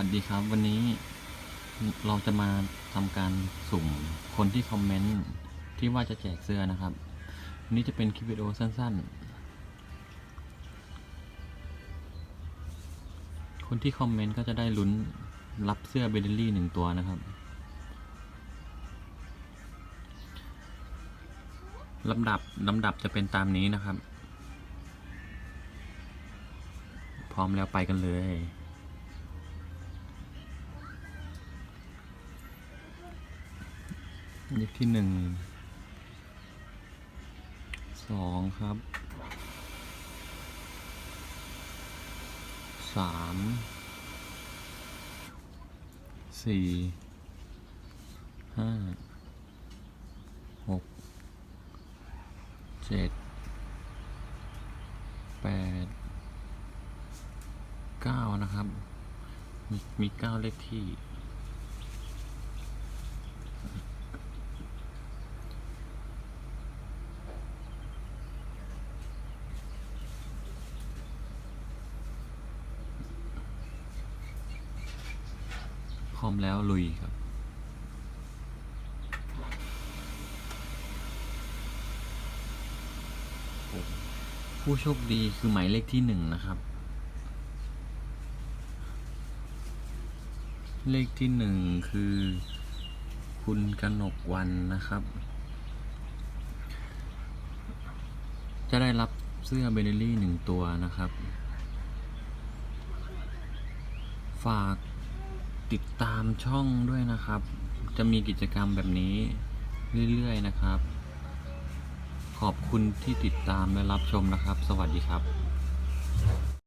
ัสดีครับ วันนี้เราจะมาทำการสุ่มคนที่คอมเมนต์ที่ว่าจะแจกเสื้อนะครับนนี้จะเป็นคลิปวิดีโอสั้นๆ คนที่คอมเมนต์ก็จะได้ลุ้นรับเสื้อเบลลี่หนึ่งตัวนะครับ ลำดับลำดับจะเป็นตามนี้นะครับ พร้อมแล้วไปกันเลย เลขที่หนึ่งสองครับสามสี่ห้าหกเจ็ดแปดเก้านะครับ มีมีเก้าเลขที่ พร้อมแล้วลุยครับผู้โชคดีคือหมายเลขที่หนึ่งนะครับ เลขที่หนึ่งคือ คุณกนกวันนะครับ จะได้รับเสื้อเบเนลี่หนึ่งตัวนะครับ ฝาก ติดตามช่องด้วยนะครับ จะมีกิจกรรมแบบนี้เรื่อย ๆ นะครับ ขอบคุณที่ติดตามและรับชมนะครับ สวัสดีครับ